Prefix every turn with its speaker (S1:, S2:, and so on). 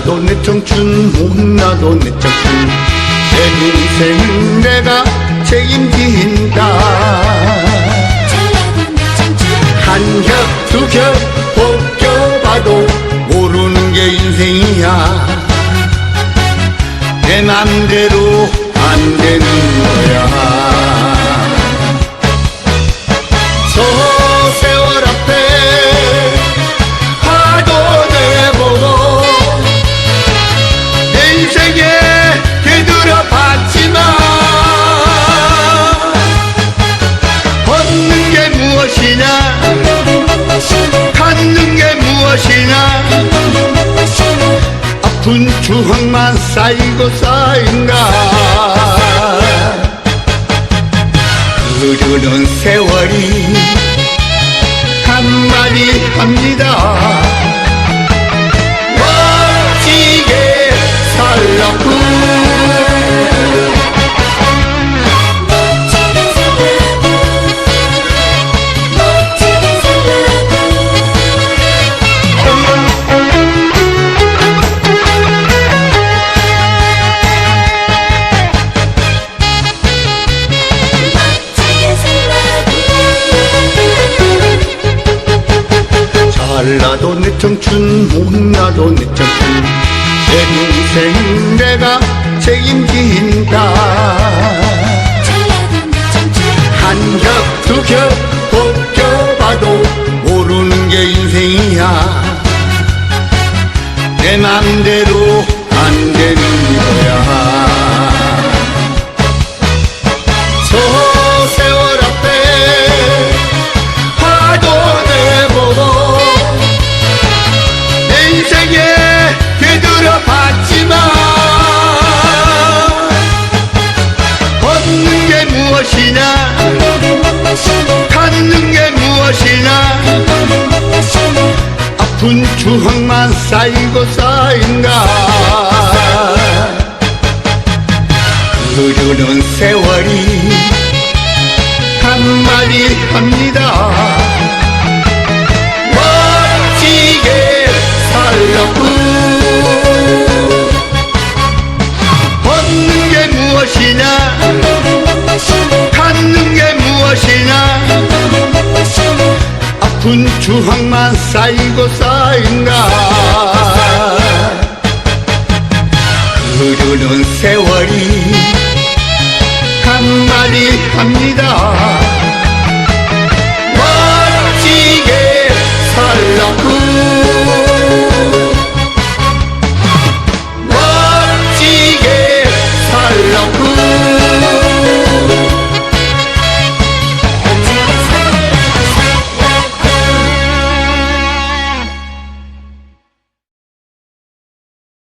S1: 잘나도 내 청춘 못나도 내 청춘. 내 인생 내가 책임진다.
S2: 잘나도 내 청춘
S1: 한겹 두겹 벗겨봐도 모르는 게 인생이야. 내 맘대로 추억만 쌓이고 쌓인가? 흐르는 세월이 잘나도 내 청춘 못나도 내 청춘. 내 인생 내가 책임진다.
S2: 잘나도 내 청춘.
S1: 한겹 두 겹 벗겨봐도 모르는 게 인생이야. 내 맘대로 안 되는 무엇이냐? 갖는 게 무엇이냐? 아픈 추억만 쌓이고 쌓인가 흐르는 세월이 한마디 합니다
S2: 무엇이냐?
S1: 아픈 추억만 쌓이고 쌓인가 흐르는 세월이 한마디 합니다